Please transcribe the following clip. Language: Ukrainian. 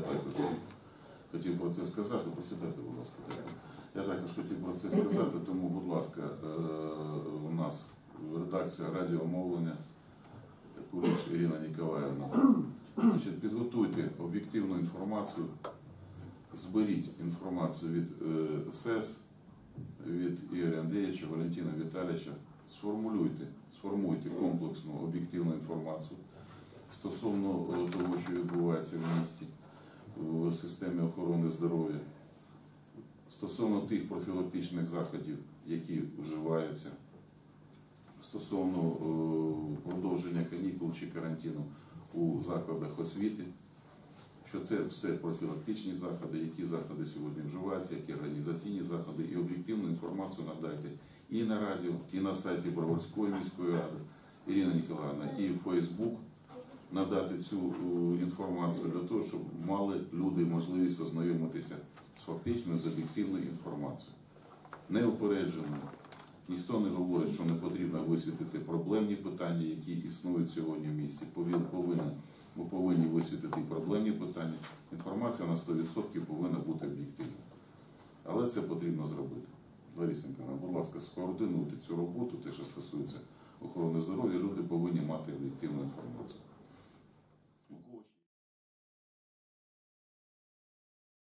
також хотів про це сказати. Посідайте, будь ласка. Я також хотів про це сказати, тому, будь ласка, у нас редакція радіомовлення Куліш Ірина Ніколаївна. Значить, підготуйте об'єктивну інформацію, зберіть інформацію від е, СЕС, від Ігоря Андрійовича, Валентина Віталійовича, сформулюйте, сформуйте комплексну об'єктивну інформацію стосовно е, того, що відбувається в місті в системі охорони здоров'я, стосовно тих профілактичних заходів, які вживаються, стосовно е, продовження канікул чи карантину у закладах освіти, що це все профілактичні заходи, які заходи сьогодні вживаються, які організаційні заходи, і об'єктивну інформацію надайте і на радіо, і на сайті Броварської міської ради, Ірина Ніколаївна, і в Фейсбук надати цю е, інформацію для того, щоб мали люди можливість ознайомитися з фактичною, з об'єктивною інформацією. Неупереджено. Ніхто не говорить, що не потрібно висвітити проблемні питання, які існують сьогодні в місті. Повин- повинен- Ми повинні висвітити проблемні питання. Інформація на 100% повинна бути об'єктивною. Але це потрібно зробити. Ларисенко, будь ласка, скоординуйте цю роботу, те, що стосується охорони здоров'я, люди повинні мати об'єктивну інформацію.